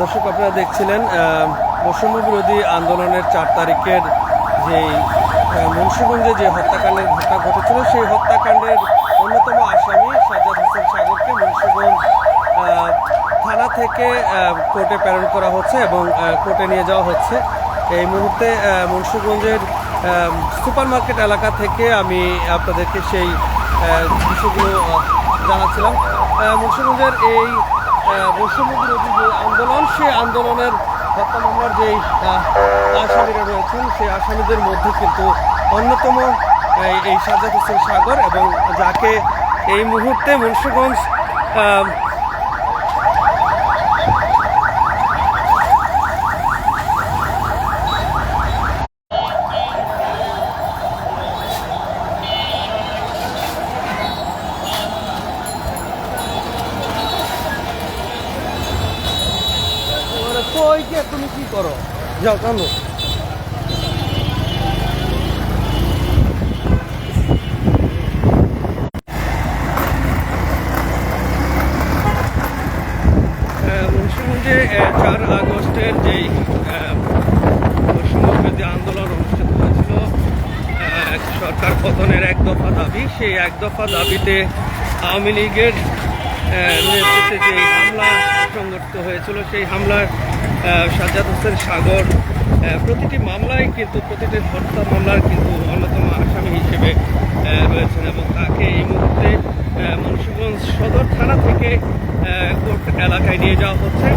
দর্শক, আপনারা দেখছিলেন বৈষম্য বিরোধী আন্দোলনের চার তারিখের যেই মুন্সিগঞ্জে যে হত্যাকাণ্ডের ঘটনা ঘটেছিল, সেই হত্যাকাণ্ডের অন্যতম আসামি সাজ্জাদ হোসেন সাগরকে মুন্সিগঞ্জ থানা থেকে কোর্টে প্রেরণ করা হচ্ছে এবং কোর্টে নিয়ে যাওয়া হচ্ছে। এই মুহূর্তে মুন্সিগঞ্জের সুপার মার্কেট এলাকা থেকে আমি আপনাদেরকে সেই বিষয়গুলো জানাচ্ছিলাম। মুন্সিগঞ্জের এই আহ, বৈষম্য বিরোধী যে আন্দোলন সেই আন্দোলনের হত্যা মামলার যেই আহ, আসামিরা রয়েছেন সেই আসামিদের মধ্যে কিন্তু অন্যতম এই- সাজাদ হোসেন সাগর এবং যাকে এই মুহূর্তে মুন্সিগঞ্জ আহ, ওরে কই কে তুমি কি করো যাও চার আগস্টের যেই আন্দোলন অনুষ্ঠিত হয়েছিল সরকার পতনের এক দফা দাবি, সেই এক দফা দাবিতে আওয়ামী লীগের নেতৃত্বে যে হামলা সংগঠিত হয়েছিল, সেই হামলার সাজ্জাদ হোসেন সাগর প্রতিটি মামলায় কিন্তু, প্রতিটি হত্যা মামলার কিন্তু অন্যতম আসামি হিসেবে রয়েছেন এবং তাকে এই মুহূর্তে মুন্সিগঞ্জ সদর থানা থেকে কোর্ট এলাকায় নিয়ে যাওয়া হচ্ছে।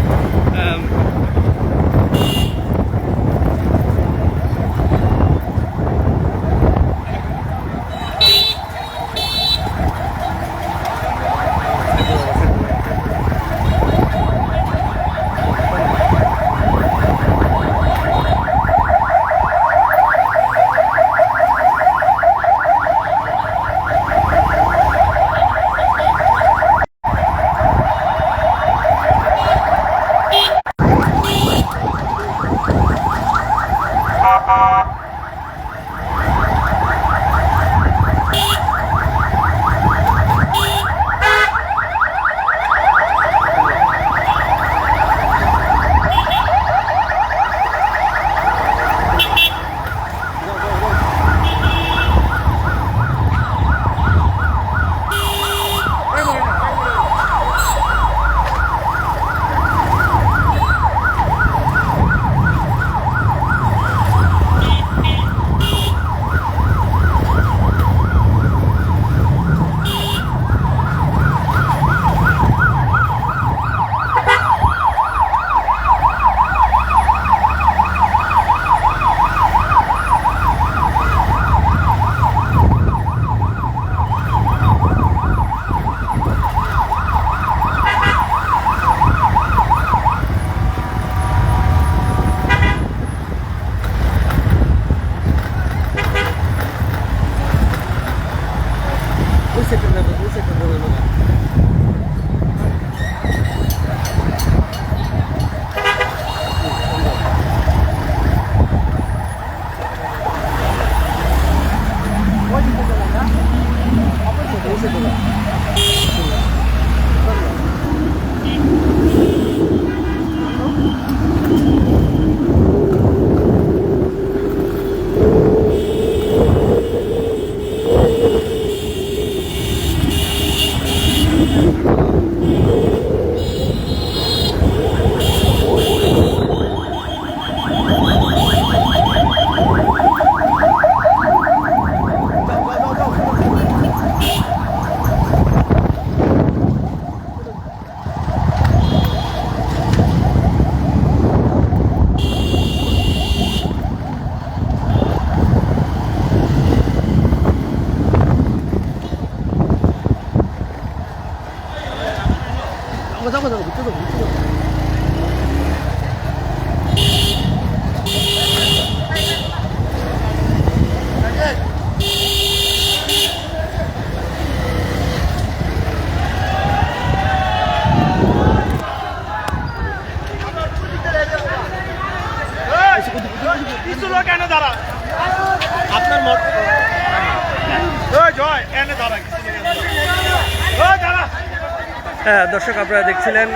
দর্শক, আপনারা দেখছিলেন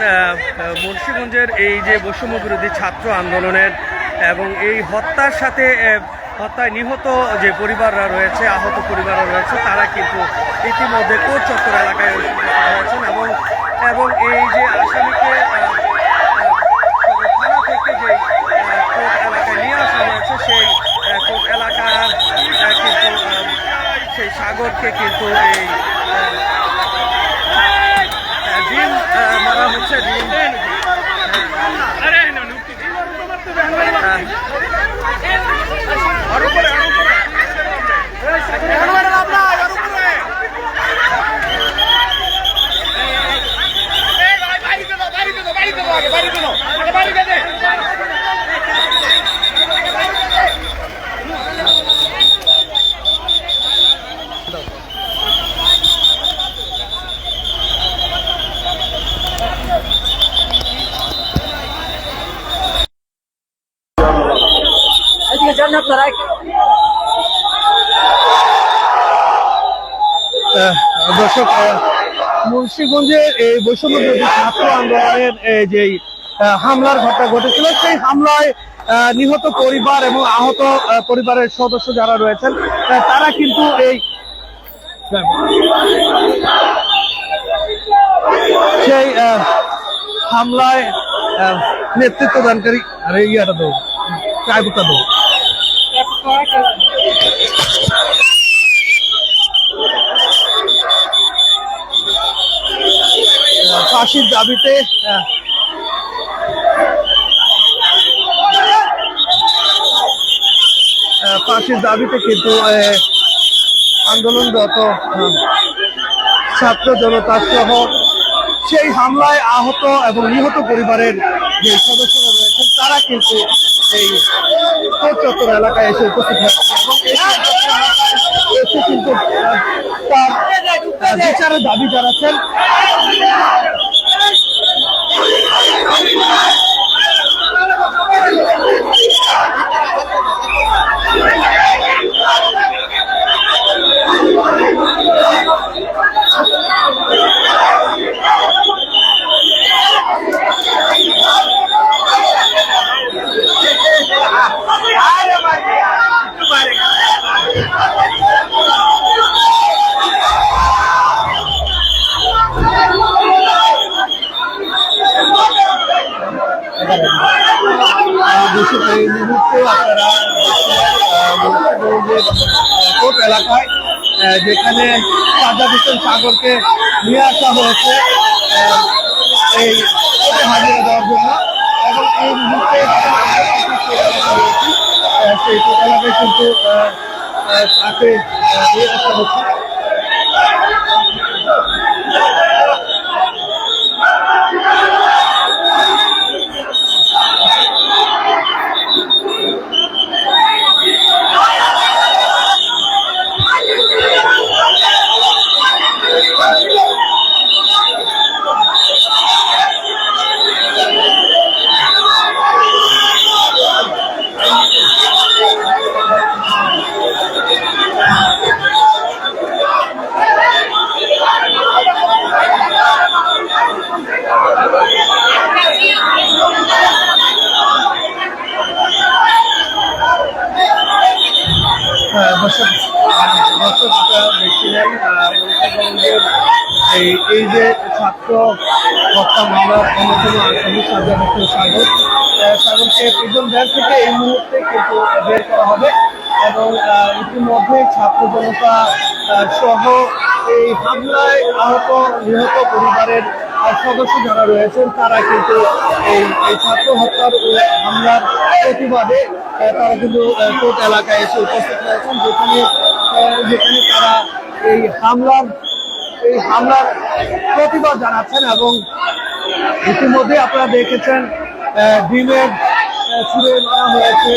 মুন্সিগঞ্জের এই যে বৈষম্য বিরোধী ছাত্র আন্দোলনের এবং এই হত্যার সাথে হত্যায় নিহত যে পরিবাররা রয়েছে, আহত পরিবাররা রয়েছে, তারা কিন্তু ইতিমধ্যে কোর্ট চত্বর এলাকায় রয়েছেন এবং এবং এই যে আসামিকে আহ, আহ, থানা থেকে যে কোর্ট এলাকায় নিয়ে আসা হয়েছে সেই আহ, কোর্ট এলাকার আহ, কিন্তু আহ, সেই সাগরকে কিন্তু এই আহ, ডিম আহ, মারা হচ্ছে ডিম আহ, দর্শক আহ, মুন্সিগঞ্জে এই বৈষম্য ছাত্র আন্দোলনের যে হামলার ঘটনা ঘটেছিল সেই হামলায় নিহত পরিবার এবং আহত পরিবারের সদস্য যারা রয়েছেন তারা কিন্তু এই সেই হামলায় নেতৃত্ব দানকারী ইয়াটা দো চাইবুকটা দো ফাঁসির দাবিতে আহ, আহ, ফাঁসির দাবিতে কিন্তু আন্দোলনরত আহ, ছাত্র জনতা সহ সেই হামলায় আহত এবং নিহত পরিবারের যে সদস্যরা রয়েছেন তারা কিন্তু এই চত্বর এলাকায় এসে উপস্থিত এসে কিন্তু তার বিচারের দাবি জানাচ্ছেন আহ, দর্শক, এই মুহূর্তে আপনারা দেখছিলেন, মুন্সিগঞ্জের, কোর্ট এলাকায় যেখানে সাজ্জাদ হোসেন সাগরকে নিয়ে আসা হয়েছে এই হাজিরা দেওয়ার জন্য। এবং এই মুহূর্তে সেই কোর্ট এলাকায় কিন্তু তাকে নিয়ে আসা হচ্ছে সাগরকে এই মুহূর্তে কিন্তু বের হবে এবং ইতিমধ্যে ছাত্র সহ এই হামলায় আহত, নিহত পরিবারের সদস্য যারা রয়েছেন, তারা কিন্তু এই ছাত্র হত্যার হামলার প্রতিবাদে তারা কিন্তু কোর্ট এলাকায় এসে উপস্থিত হয়েছেন, যেখানে যেখানে তারা এই হামলার এই হামলার প্রতিবাদ জানাচ্ছেন এবং ইতিমধ্যে আপনারা দেখেছেন ডিমের ছুড়ে মারা হয়েছে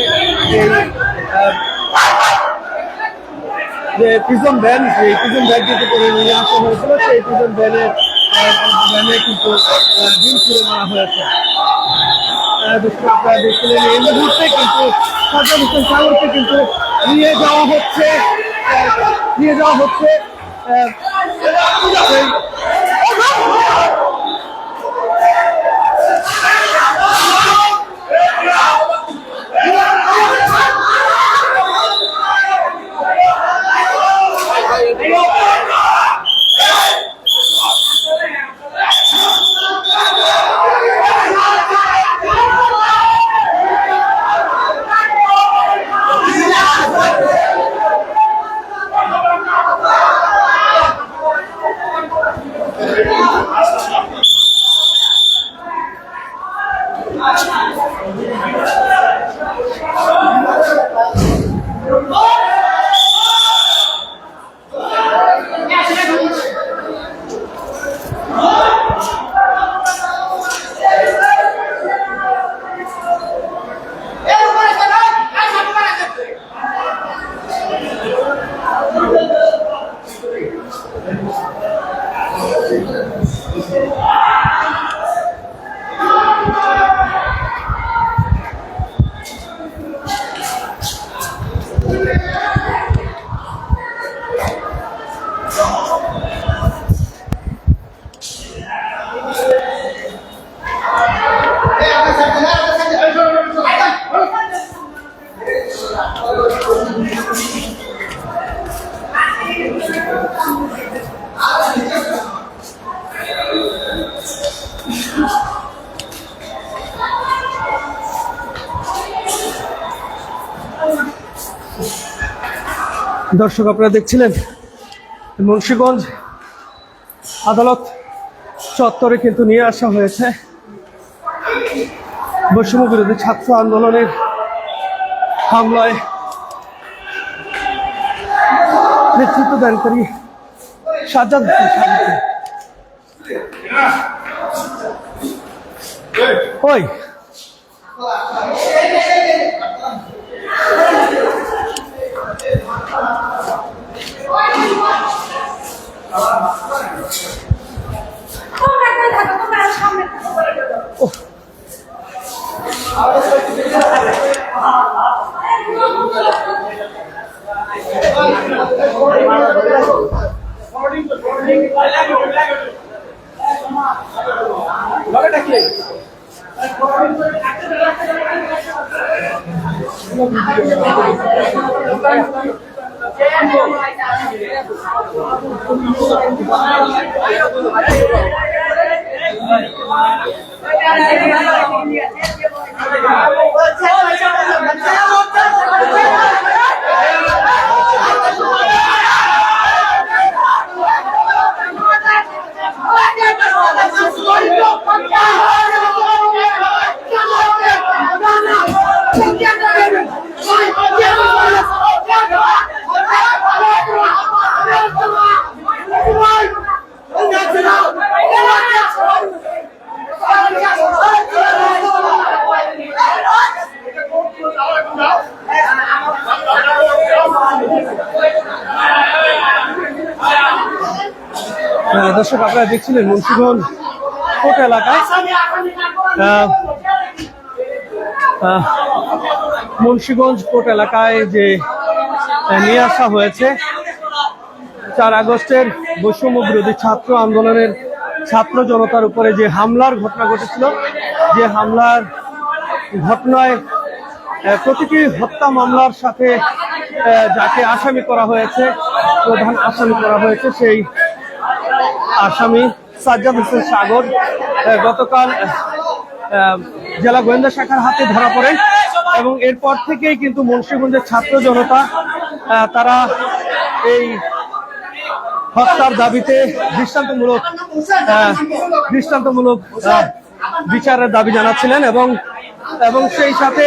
যে প্রিজন ভ্যান সেই প্রিজন ভ্যানটিতে করে নিয়ে আসা হয়েছিল, সেই প্রিজন ভ্যানের ভ্যানে কিন্তু ডিম ছুড়ে মারা হয়েছে। আপনারা দেখছিলেন এই মুহূর্তে কিন্তু সাজ্জাদ হোসেন সাগরকে কিন্তু নিয়ে যাওয়া হচ্ছে নিয়ে যাওয়া হচ্ছে আহ, সেই দর্শক আপনারা দেখছিলেন, মুন্সীগঞ্জ আদালত চত্বরে কিন্তু নিয়ে আসা হয়েছে। বৈষম্য বিরোধী ছাত্র আন্দোলনের হামলায় নেতৃত্ব দানকারী হোসেন ওই তোমরা কই থাকো তোমরা আর সামনে থাকো আহ, দর্শক আপনারা দেখছিলেন মুন্সিগঞ্জ কোট এলাকায় মুন্সিগঞ্জ কোট এলাকায় যে নিয়ে আসা হয়েছে, চার আগস্টের বৈষম্য বিরোধী ছাত্র আন্দোলনের ছাত্র জনতার উপরে যে হামলার ঘটনা ঘটেছিল, যে হামলার ঘটনায় প্রতিটি হত্যা মামলার সাথে যাকে আসামি করা হয়েছে, প্রধান আসামি করা হয়েছে সেই আসামি সাজ্জাদ হোসেন সাগর গতকাল জেলা গোয়েন্দা শাখার হাতে ধরা পড়ে এবং এরপর থেকেই কিন্তু মুন্সিগঞ্জের ছাত্র জনতা তারা এই হত্যার দাবিতে দৃষ্টান্তমূলক দৃষ্টান্তমূলক বিচারের দাবি জানাচ্ছিলেন এবং এবং সেই সাথে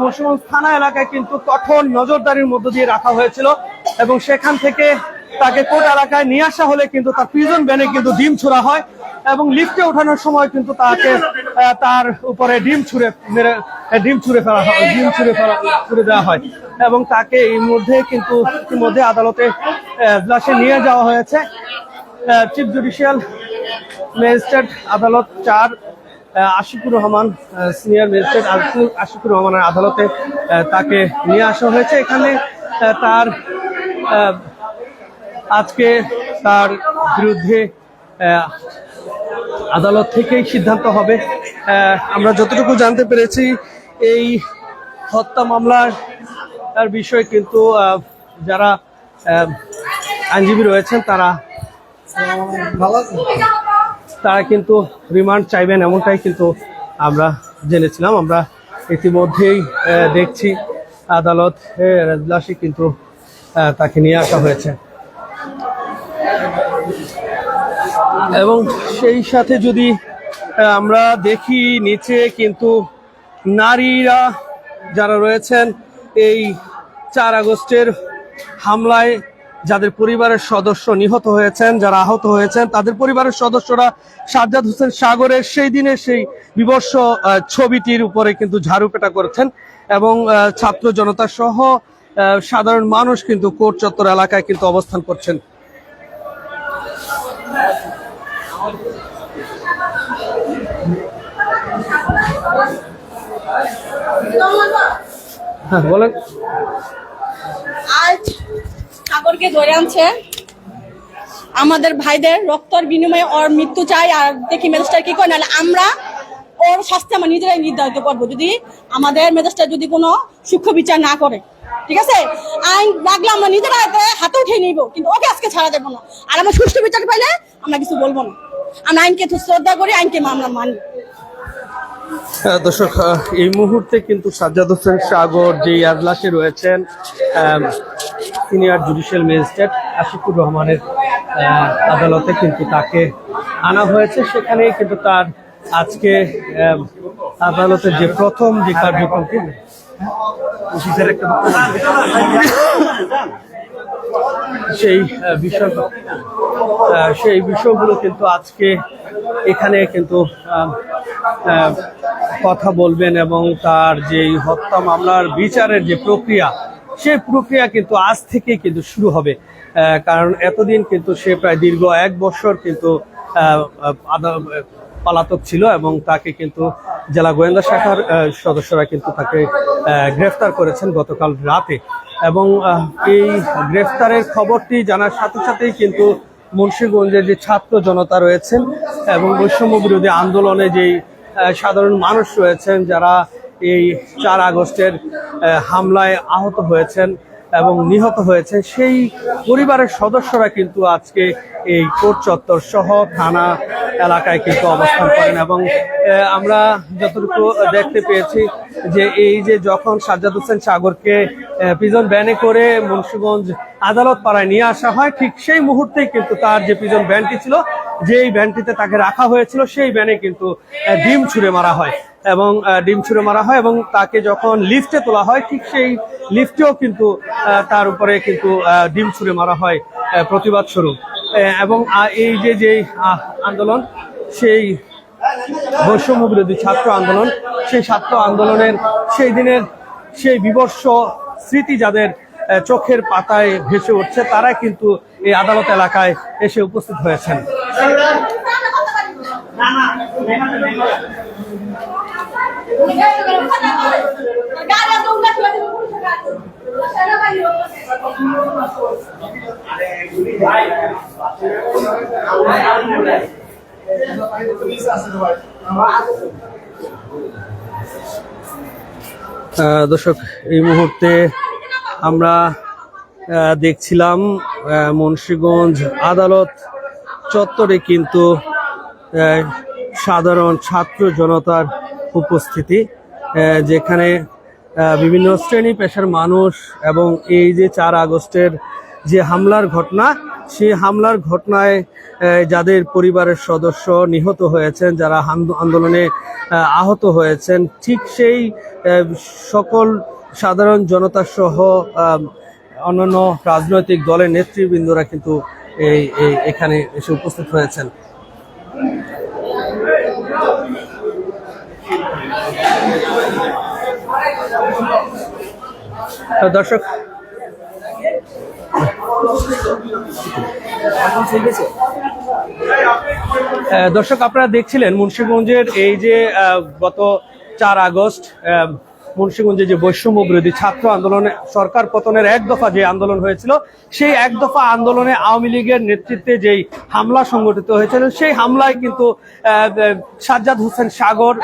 মুন্সিগঞ্জ থানা এলাকায় কিন্তু কঠোর নজরদারির মধ্য দিয়ে রাখা হয়েছিল এবং সেখান থেকে তাকে কোর্ট এলাকায় নিয়ে আসা হলে কিন্তু তার প্রিজন ব্যানে কিন্তু ডিম ছোড়া হয় এবং লিফটে ওঠানোর সময় কিন্তু তাকে তার উপরে ডিম ছুঁড়ে মেরে ডিম ছুঁড়ে ফেলা হয়, ডিম ছুঁড়ে ফেলা, ছুঁড়ে দেওয়া হয়। এবং তাকে এই মধ্যে কিন্তু ইতিমধ্যে আদালতে লাশে নিয়ে যাওয়া হয়েছে। চিফ জুডিশিয়াল ম্যাজিস্ট্রেট আদালত চার আশিকুর রহমান সিনিয়র ম্যাজিস্ট্রেট আশিকুর- রহমানের আদালতে তাকে নিয়ে আসা হয়েছে। এখানে তার আজকে তার বিরুদ্ধে আদালত থেকেই সিদ্ধান্ত হবে। আমরা যতটুকু জানতে পেরেছি, এই হত্যা মামলার, তার বিষয়ে কিন্তু যারা আইনজীবী রয়েছেন, তারা তারা কিন্তু রিমান্ড চাইবেন এমনটাই কিন্তু আমরা জেনেছিলাম। আমরা ইতিমধ্যেই দেখছি আদালত রাজলাসী কিন্তু তাকে নিয়ে আসা হয়েছে। এবং সেই সাথে যদি আমরা দেখি নিচে কিন্তু নারীরা যারা রয়েছেন এই চার আগস্টের হামলায়, যাদের পরিবারের সদস্য নিহত হয়েছেন, যারা আহত হয়েছেন, তাদের পরিবারের সদস্যরা সাজ্জাদ হোসেন সাগরের সেই দিনে সেই বিবর্ষ ছবিটির উপরে কিন্তু ঝাড়ুপেটা করেছেন এবং ছাত্র জনতা সহ সাধারণ মানুষ কিন্তু কোর্ট চত্বর এলাকায় কিন্তু অবস্থান করছেন। বলেন। আজ ধরে আনছে। আমাদের ভাইদের রক্তর বিনিময়ে ওর মৃত্যু চাই, আর দেখি ম্যাজিস্ট্রেট কি করে? নাহলে আমরা ওর শাস্তি আমরা নিজেরাই নির্ধারিত করব। যদি আমাদের ম্যাজিস্ট্রেট যদি কোনো সূক্ষ্ম বিচার না করে। ঠিক আছে? আইন লাগলে আমরা নিজেরা হাতে হাতে উঠিয়ে নিব, কিন্তু ওকে আজকে ছাড়া দেবো না। আর আমরা সুষ্ঠু বিচার পাইলে আমরা কিছু বলব না। আমরা আইনকে শ্রদ্ধা করি, আইনকে আমরা মানি। দর্শক এই মুহূর্তে কিন্তু সাজ্জাদ হোসেন সাগর যে আজলাসে রয়েছেন সিনিয়র জুডিশিয়াল ম্যাজিস্ট্রেট আশিকুর রহমানের আদালতে কিন্তু তাকে আনা হয়েছে। সেখানে কিন্তু তার আজকে আদালতের যে প্রথম যে কার্যক্রমটি একটা সেই বিষয় সেই বিষয়গুলো কিন্তু আজকে এখানে কিন্তু কথা বলবেন এবং তার যে হত্যা মামলার বিচারের যে প্রক্রিয়া সেই প্রক্রিয়া কিন্তু আজ থেকে কিন্তু শুরু হবে। কারণ এতদিন কিন্তু সে প্রায় দীর্ঘ এক বছর কিন্তু পলাতক ছিল এবং তাকে কিন্তু জেলা গোয়েন্দা শাখার সদস্যরা কিন্তু তাকে গ্রেফতার করেছেন গতকাল রাতে। এবং এই গ্রেফতারের খবরটি জানার সাথে সাথেই কিন্তু মুন্সিগঞ্জের যে ছাত্র জনতা রয়েছেন এবং বৈষম্য বিরোধী আন্দোলনে যেই সাধারণ মানুষ রয়েছেন যারা এই চার আগস্টের হামলায় আহত হয়েছেন এবং নিহত হয়েছেন, সেই পরিবারের সদস্যরা কিন্তু আজকে এই কোর্ট চত্বর সহ থানা এলাকায় কিন্তু অবস্থান করেন এবং আমরা যতটুকু দেখতে পেয়েছি যে এই যে যখন সাজ্জাদ হোসেন সাগরকে পিজন ব্যানে করে মুন্সিগঞ্জ আদালত পাড়ায় নিয়ে আসা হয়, ঠিক সেই মুহূর্তেই কিন্তু তার যে পিজন ভ্যানটি ছিল, যেই ভ্যানটিতে তাকে রাখা হয়েছিল, সেই ভ্যানে কিন্তু ডিম ছুঁড়ে মারা হয় এবং ডিম ছুঁড়ে মারা হয় এবং তাকে যখন লিফটে তোলা হয়, ঠিক সেই লিফটেও কিন্তু তার উপরে কিন্তু ডিম ছুঁড়ে মারা হয় প্রতিবাদ স্বরূপ। এবং এই যে যে আন্দোলন সেই বৈষম্য বিরোধী ছাত্র আন্দোলন সেই ছাত্র আন্দোলনের সেই দিনের সেই বিবর্ষ স্মৃতি যাদের চোখের পাতায় ভেসে উঠছে তারা কিন্তু এই আদালত এলাকায় এসে উপস্থিত হয়েছেন দর্শক এই মুহূর্তে আমরা দেখছিলাম মুন্সিগঞ্জ আদালত চত্বরে কিন্তু সাধারণ ছাত্র জনতার উপস্থিতি যেখানে বিভিন্ন শ্রেণি পেশার মানুষ এবং এই যে চার আগস্টের যে হামলার ঘটনা, সেই হামলার ঘটনায় যাদের পরিবারের সদস্য নিহত হয়েছেন, যারা আন্দোলনে আহত হয়েছেন, ঠিক সেই সকল সাধারণ জনতা সহ অন্যান্য রাজনৈতিক দলের নেতৃবৃন্দরা কিন্তু এই এই, এখানে এসে উপস্থিত হয়েছেন। দর্শক দর্শক আপনারা দেখছিলেন মুন্সিগঞ্জের এই যে গত চার আগস্ট মুন্সিগঞ্জে যে বৈষম্য বিরোধী ছাত্র আন্দোলনে সরকার পতনের এক দফা যে আন্দোলন হয়েছিল, সেই এক দফা আন্দোলনে আওয়ামী লীগের নেতৃত্বে যেই হামলা সংগঠিত হয়েছিল, সেই হামলায় কিন্তু সাজ্জাদ হোসেন সাগর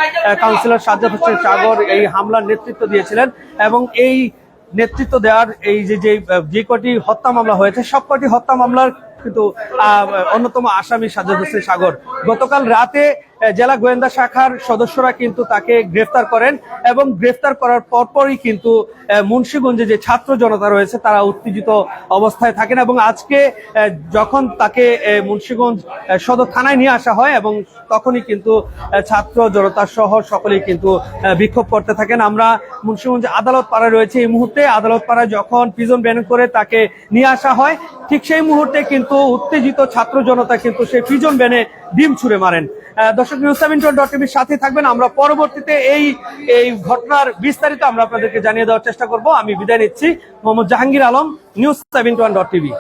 কাউন্সিলর সাজ্জাদ হোসেন সাগর এই হামলার নেতৃত্ব দিয়েছিলেন এবং এই নেতৃত্ব দেওয়ার এই যে যে যে কটি হত্যা মামলা হয়েছে, সব কটি হত্যা মামলার কিন্তু অন্যতম আসামি সাজ্জাদ হোসেন সাগর। গতকাল রাতে জেলা গোয়েন্দা শাখার সদস্যরা কিন্তু তাকে গ্রেফতার করেন এবং গ্রেফতার করার পরপরই কিন্তু মুন্সিগঞ্জে যে ছাত্র জনতা রয়েছে, তারা উত্তেজিত অবস্থায় থাকেন এবং আজকে যখন তাকে মুন্সিগঞ্জ সদর থানায় নিয়ে আসা হয় এবং তখনই কিন্তু ছাত্র জনতা সহ সকলেই কিন্তু বিক্ষোভ করতে থাকেন। আমরা মুন্সিগঞ্জ আদালত পাড়ায় রয়েছে। এই মুহূর্তে আদালত পাড়ায় যখন প্রিজন ব্যান করে তাকে নিয়ে আসা হয়, ঠিক সেই মুহূর্তে কিন্তু উত্তেজিত ছাত্র জনতা কিন্তু সেই প্রিজন ব্যানে ডিম ছুড়ে মারেন। দর্শক নিউজ সেভেন ডট টিভির সাথে থাকবেন। আমরা পরবর্তীতে এই এই ঘটনার বিস্তারিত আমরা আপনাদেরকে জানিয়ে দেওয়ার চেষ্টা করব। আমি বিদায় নিচ্ছি। Mohammad Jahangir Alam, news seven dot TV.